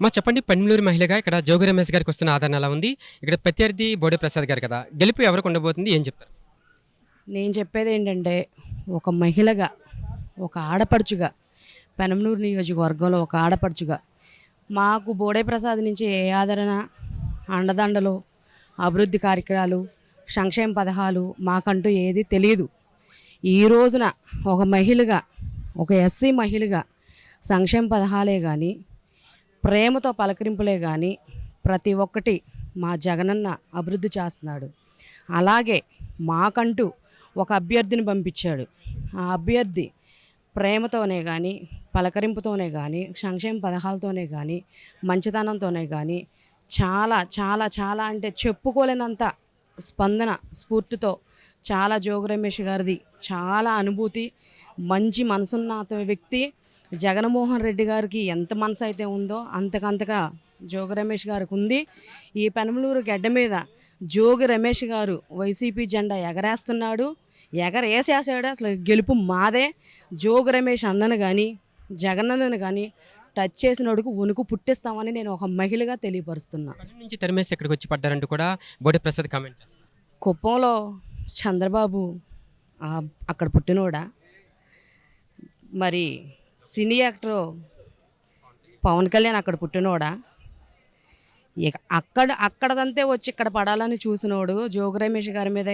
మా చెప్పండి పన్నెలూరు మహిళగా ఇక్కడ జోగి రమేష్ గారికి వస్తున్న ఆదరణ ఎలా ఉంది? ఇక్కడ ప్రత్యర్థి బోడే ప్రసాద్ గారు కదా గెలుపు ఎవరికి ఉండబోతుంది? ఏం చెప్తారు? నేను చెప్పేది ఏంటంటే ఒక మహిళగా ఒక ఆడపడుచుగా పెనమనూరు నియోజకవర్గంలో ఒక ఆడపడుచుగా మాకు బోడే ప్రసాద్ నుంచి ఏ ఆదరణ అండదండలు అభివృద్ధి కార్యక్రమాలు సంక్షేమ పథకాలు మాకంటూ ఏది తెలియదు. ఈ రోజున ఒక మహిళగా ఒక ఎస్సీ మహిళగా సంక్షేమ పథకాలే కానీ ప్రేమతో పలకరింపులే కానీ ప్రతి ఒక్కటి మా జగనన్న అభివృద్ధి చేస్తున్నాడు. అలాగే మాకంటూ ఒక అభ్యర్థిని పంపించాడు. ఆ అభ్యర్థి ప్రేమతోనే కానీ పలకరింపుతోనే కానీ సంక్షేమ పథకాలతోనే కానీ మంచితనంతోనే కానీ చాలా చాలా చాలా అంటే చెప్పుకోలేనంత స్పందన స్ఫూర్తితో చాలా జోగు రమేష్ గారిది చాలా అనుభూతి మంచి మనసున్న వ్యక్తి. జగన్మోహన్ రెడ్డి గారికి ఎంత మనసు అయితే ఉందో అంతకంతగా జోగి రమేష్ గారికి ఉంది. ఈ పెనమలూరు గడ్డ మీద జోగి రమేష్ గారు వైసీపీ జెండా ఎగరేస్తున్నాడు. ఎగరేసేసాడు అసలు గెలుపు మాదే. జోగి రమేష్ అన్నను కానీ జగనన్నను కానీ టచ్ చేసినోడికి వణుకు పుట్టిస్తామని నేను ఒక మహిళగా తెలియపరుస్తున్నా. నుంచి తరిమేసి ఇక్కడికి వచ్చి పడ్డారంటూ కూడా బోడే ప్రసాద్ కామెంట్ కుప్పంలో చంద్రబాబు అక్కడ పుట్టినోడా? మరి సినీ యాక్టర్ పవన్ కళ్యాణ్ అక్కడ పుట్టినోడా? ఇక అక్కడ అక్కడదంతే వచ్చి ఇక్కడ పడాలని చూసినోడు జోగి రమేష్ గారి మీద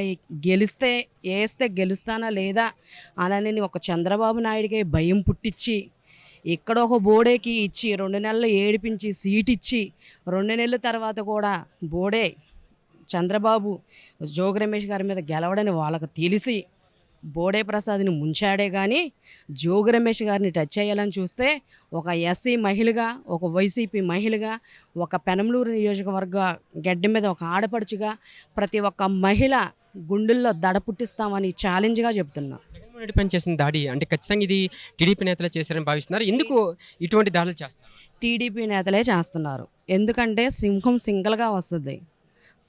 గెలిస్తే వేస్తే గెలుస్తానా లేదా అని ఒక చంద్రబాబు నాయుడికి భయం పుట్టించి ఇక్కడ ఒక బోడేకి ఇచ్చి రెండు నెలలు ఏడిపించి సీట్ ఇచ్చి రెండు నెలల తర్వాత కూడా బోడే చంద్రబాబు జోగి రమేష్ గారి మీద గెలవడని వాళ్ళకు తెలిసి బోడే ప్రసాద్ని ముంచాడే కానీ జోగి రమేష్ గారిని టచ్ చేయాలని చూస్తే ఒక ఎస్సీ మహిళగా ఒక వైసీపీ మహిళగా ఒక పెనమలూరు నియోజకవర్గ గడ్డ మీద ఒక ఆడపడుచుగా ప్రతి ఒక్క మహిళ గుండెల్లో దడ పుట్టిస్తామని ఛాలెంజ్గా చెప్తున్నా. జగన్మోహన్ రెడ్డి చేసిన దాడి అంటే ఖచ్చితంగా ఇది టీడీపీ నేతలు చేశారని భావిస్తున్నారు. ఎందుకు ఇటువంటి దాడులు చేస్తారు టీడీపీ నేతలే చేస్తున్నారు. ఎందుకంటే సింహం సింగల్గా వస్తుంది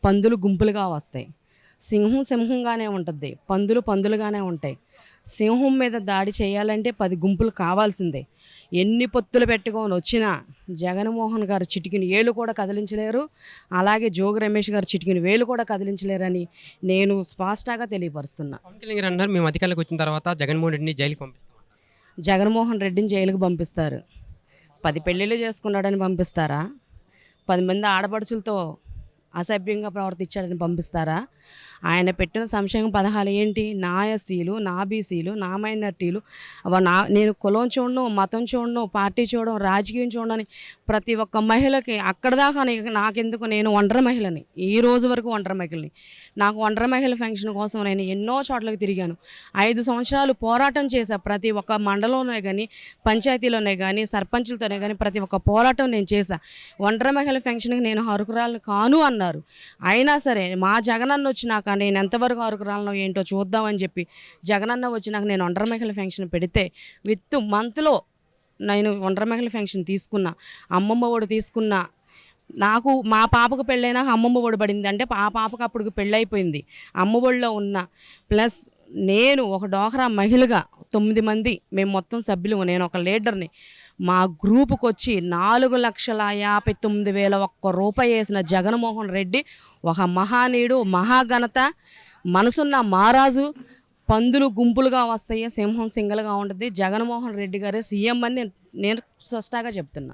పందులు గుంపులుగా వస్తాయి. సింహం సింహంగానే ఉంటుంది. పందులు పందులుగానే ఉంటాయి. సింహం మీద దాడి చేయాలంటే పది గుంపులు కావాల్సిందే. ఎన్ని పొత్తులు పెట్టుకొని వచ్చినా జగన్మోహన్ గారు చిటికిన ఏలు కూడా కదిలించలేరు. అలాగే జోగి రమేష్ గారు చిటికిన వేలు కూడా కదిలించలేరని నేను స్పష్టంగా తెలియపరుస్తున్నా. అన్నారు మేము అధికారంలోకి వచ్చిన తర్వాత జగన్మోహన్ రెడ్డిని జైలుకి పంపిస్తాం. జగన్మోహన్ రెడ్డిని జైలుకు పంపిస్తారు. పది పెళ్ళిళ్ళు చేసుకున్నాడని పంపిస్తారా? పది మంది ఆడపడుచులతో అసభ్యంగా ప్రవర్తించాడని పంపిస్తారా? ఆయన పెట్టిన సంక్షేమ పథకాలు ఏంటి? నా ఎస్సీలు నా బీసీలు నా మైనార్టీలు నా నేను కులం చూడను మతం చూడను పార్టీ చూడడం రాజకీయం చూడని ప్రతి ఒక్క మహిళకి అక్కడ దాకా నాకెందుకు నేను ఒంటరి మహిళని. ఈ రోజు వరకు ఒంటరి మహిళని. నాకు ఒంటరి మహిళ ఫంక్షన్ కోసం నేను ఎన్నో చోట్లకి తిరిగాను. ఐదు సంవత్సరాలు పోరాటం చేశా ప్రతి ఒక్క మండలంలోనే కానీ పంచాయతీలోనే కానీ సర్పంచులతోనే కానీ ప్రతి ఒక్క పోరాటం నేను చేశా. ఒంటరి మహిళ ఫంక్షన్కి నేను అరుకురాలను కాను అన్నారు. అయినా సరే మా జగనన్న కానీ నేను ఎంతవరకు అరుకురాలను ఏంటో చూద్దామని చెప్పి జగనన్న వచ్చినాక నేను ఒంటరి ఫంక్షన్ పెడితే విత్ మంత్లో నేను ఒంటరి ఫంక్షన్ తీసుకున్నా అమ్మమ్మ ఒడి తీసుకున్నా. నాకు మా పాపకు పెళ్ళైనా అమ్మమ్మ ఒడి పడింది. అంటే ఆ పాపకు అప్పుడు పెళ్ళైపోయింది. అమ్మ ఒడిలో ఉన్న. ప్లస్ నేను ఒక డోహరా మహిళగా తొమ్మిది మంది మేము మొత్తం సభ్యులు నేను ఒక లీడర్ని మా గ్రూపుకి వచ్చి నాలుగు లక్షల యాభై తొమ్మిది వేల ఒక్క రూపాయి వేసిన జగన్మోహన్ రెడ్డి ఒక మహానీయుడు మహాఘనత. మనసున్న మహారాజు పందులు గుంపులుగా వస్తాయి సింహం సింగల్గా ఉంటుంది. జగన్మోహన్ రెడ్డి గారే సీఎం అని నేను స్పష్టంగా చెప్తున్నా.